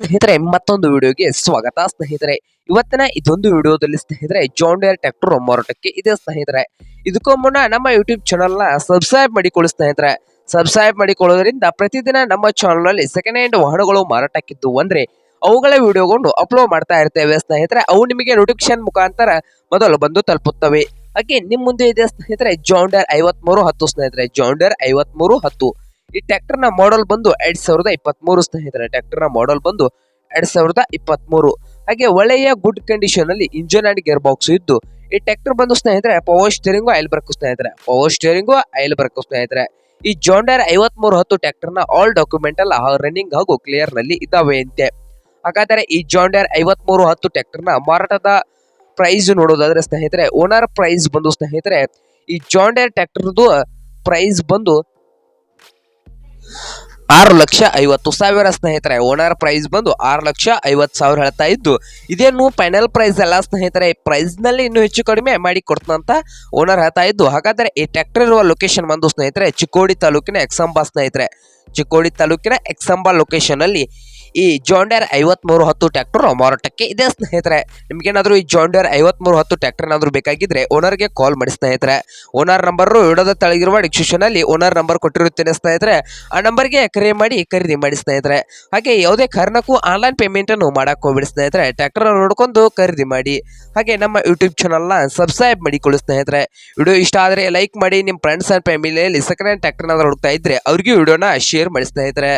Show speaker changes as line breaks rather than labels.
ಸ್ನೇಹಿತರೆ, ಮತ್ತೊಂದು ವಿಡಿಯೋಗೆ ಸ್ವಾಗತ. ಸ್ನೇಹಿತರೆ, ಇವತ್ತಿನ ಇದೊಂದು ವಿಡಿಯೋದಲ್ಲಿ ಸ್ನೇಹಿತರೆ ಜಾನ್ ಡೇರ್ ಮಾರಾಟಕ್ಕೆ ಇದೆ ಸ್ನೇಹಿತರೆ. ಇದಕ್ಕೂ ಮುನ್ನ ನಮ್ಮ ಯೂಟ್ಯೂಬ್ ಚಾನಲ್ನ ಸಬ್ಸ್ಕ್ರೈಬ್ ಮಾಡಿಕೊಳ್ಳಿ ಸ್ನೇಹಿತರೆ. ಸಬ್ಸ್ಕ್ರೈಬ್ ಮಾಡಿಕೊಳ್ಳೋದ್ರಿಂದ ಪ್ರತಿದಿನ ನಮ್ಮ ಚಾನಲ್ನಲ್ಲಿ ಸೆಕೆಂಡ್ ಹ್ಯಾಂಡ್ ವಾಹನಗಳು ಮಾರಾಟಕ್ಕಿದ್ದು ಅಂದ್ರೆ, ಅವುಗಳ ವಿಡಿಯೋಗಳನ್ನು ಅಪ್ಲೋಡ್ ಮಾಡ್ತಾ ಇರ್ತೇವೆ ಸ್ನೇಹಿತರೆ. ಅವು ನಿಮಗೆ ನೋಟಿಫಿಕೇಶನ್ ಮುಖಾಂತರ ಮೊದಲು ಬಂದು ತಲುಪುತ್ತವೆ. ಹಾಗೆ ನಿಮ್ಮ ಮುಂದೆ ಇದೆ ಸ್ನೇಹಿತರೆ ಜಾಂಡರ್ ಐವತ್ಮೂರು ಹತ್ತು ಸ್ನೇಹಿತರೆ. ಜಾಂಡರ್ ಐವತ್ಮೂರು ಹತ್ತು. ಈ ಟ್ರ್ಯಾಕ್ಟರ್ನ ಮಾಡೆಲ್ ಬಂದು ಎರಡ್ ಸಾವಿರದ ಇಪ್ಪತ್ಮೂರು ಸ್ನೇಹಿತರೆ ಟ್ರ್ಯಾಕ್ಟರ್ನ ಮಾಡೆಲ್ ಬಂದು ಎರಡ್ ಸಾವಿರದ ಇಪ್ಪತ್ಮೂರು. ಹಾಗೆ ಒಳ್ಳೆಯ ಗುಡ್ ಕಂಡೀಷನ್ ಅಲ್ಲಿ ಇಂಜಿನ್ ಅಂಡ್ ಗೇರ್ ಬಾಕ್ಸ್ ಇದ್ದು, ಈ ಟ್ಯಾಕ್ಟರ್ ಬಂದು ಸ್ನೇಹಿತರೆ ಪವರ್ ಸ್ಟೇರಿಂಗು ಆಯಿಲ್ ಬ್ರೇಕ್ ಸ್ನೇಹಿತರೆ. ಪವರ್ ಸ್ಟೇರಿಂಗು ಆಯಿಲ್ ಬರ್ಕು ಸ್ನೇಹಿತರೆ. ಈ ಜಾಂಡರ್ ಐವತ್ಮೂರು ಹತ್ತು ಟ್ರ್ಯಾಕ್ಟರ್ನ ಆಲ್ ಡಾಕ್ಯುಮೆಂಟ್ ಎಲ್ಲ ರನ್ನಿಂಗ್ ಹಾಗೂ ಕ್ಲಿಯರ್ನಲ್ಲಿ ಇದ್ದಾವೆ ಅಂತೆ. ಹಾಗಾದರೆ ಈ ಜಾಂಡರ್ ಐವತ್ಮೂರು ಹತ್ತು ಟ್ರ್ಯಾಕ್ಟರ್ನ ಮಾರಾಟದ ಪ್ರೈಸ್ ನೋಡೋದಾದ್ರೆ ಸ್ನೇಹಿತರೆ ಓನರ್ ಪ್ರೈಸ್ ಬಂದು ಸ್ನೇಹಿತರೆ, ಈ ಜಾಂಡರ್ ಟ್ರ್ಯಾಕ್ಟರ್ದು ಪ್ರೈಸ್ ಬಂದು ಆರು ಲಕ್ಷ ಐವತ್ತು ಸಾವಿರ ಸ್ನೇಹಿತರೆ ಓನರ್ ಪ್ರೈಸ್ ಬಂದು ಆರು ಲಕ್ಷ ಐವತ್ತು ಸಾವಿರ ಹೇಳ್ತಾ ಇದ್ದು, ಇದೇನು ಫೈನಲ್ ಪ್ರೈಸ್ ಎಲ್ಲ ಸ್ನೇಹಿತರೆ ಪ್ರೈಸ್ನಲ್ಲಿ ಇನ್ನೂ ಹೆಚ್ಚು ಕಡಿಮೆ ಮಾಡಿ ಕೊಡ್ತಂತ ಓನರ್ ಹೇಳ್ತಾ ಇದ್ದು, ಹಾಗಾದ್ರೆ ಈ ಟ್ರ್ಯಾಕ್ಟರ್ ಇರುವ ಲೊಕೇಶನ್ ಬಂದು ಸ್ನೇಹಿತರೆ, ಚಿಕ್ಕೋಡಿ ತಾಲೂಕಿನ ಎಕ್ಸಂಬಾ ಸ್ನೇಹಿತರೆ. ಚಿಕ್ಕೋಡಿ ತಾಲೂಕಿನ ಎಕ್ಸಂಬಾ ಲೊಕೇಶನ್ ಅಲ್ಲಿ ಈ ಜಾಂಡರ್ ಐವತ್ಮೂರು ಹತ್ತು ಟ್ರ್ಯಾಕ್ಟರ್ ಮಾರಾಟಕ್ಕೆ ಇದೆ, ಸ್ನೇಹಿತರೆ. ನಿಮ್ಗೇನಾದ್ರೂ ಈ ಜಾಂಡರ್ ಐವತ್ಮೂರು ಹತ್ತು ಟ್ರ್ಯಾಕ್ಟರ್ ಏನಾದರೂ ಬೇಕಾಗಿದ್ರೆ ಓನರ್ಗೆ ಕಾಲ್ ಮಾಡಿ, ಸ್ನೇಹಿತರೆ. ಓನರ್ ನಂಬರ್ ವಿಡೋದ ತಳಗಿರುವ ಡಿಸ್ಕ್ರಿಪ್ಷನ್ ಅಲ್ಲಿ ಓನರ್ ನಂಬರ್ ಕೊಟ್ಟಿರುತ್ತೇನೆ, ಸ್ನೇಹಿತರೆ. ಆ ನಂಬರ್ಗೆ ಕರೆ ಮಾಡಿ, ಖರೀದಿ ಮಾಡಿ, ಸ್ನೇಹಿತರೆ. ಹಾಗೆ ಯಾವುದೇ ಕಾರಣಕ್ಕೂ ಆನ್ಲೈನ್ ಪೇಮೆಂಟ್ ಅನ್ನು ಮಾಡಕ್ ಹೋಗ್ಬಿಡಿ, ಸ್ನೇಹಿತರೆ. ಟ್ರ್ಯಾಕ್ಟರ್ ನೋಡ್ಕೊಂಡು ಖರೀದಿ ಮಾಡಿ. ಹಾಗೆ ನಮ್ಮ ಯೂಟ್ಯೂಬ್ ಚಾನಲ್ನ ಸಬ್ಸ್ಕ್ರೈಬ್ ಮಾಡಿಕೊಳ್ಳಿ, ಸ್ನೇಹಿತರೆ. ವಿಡಿಯೋ ಇಷ್ಟ ಆದರೆ ಲೈಕ್ ಮಾಡಿ ನಿಮ್ಮ ಫ್ರೆಂಡ್ಸ್ ಆ್ಯಂಡ್ ಫ್ಯಾಮಿಲಿಯಲ್ಲಿ ಸೆಕೆಂಡ್ ಹ್ಯಾಂಡ್ ಟ್ರ್ಯಾಕ್ಟರ್ ಏನಾದ್ರು ಹುಡುಕ್ತಾ ಇದ್ದರೆ ಅವ್ರಿಗೂ ವಿಡಿಯೋನ ಶೇರ್ ಮಾಡಿ, ಸ್ನೇಹಿತರೆ.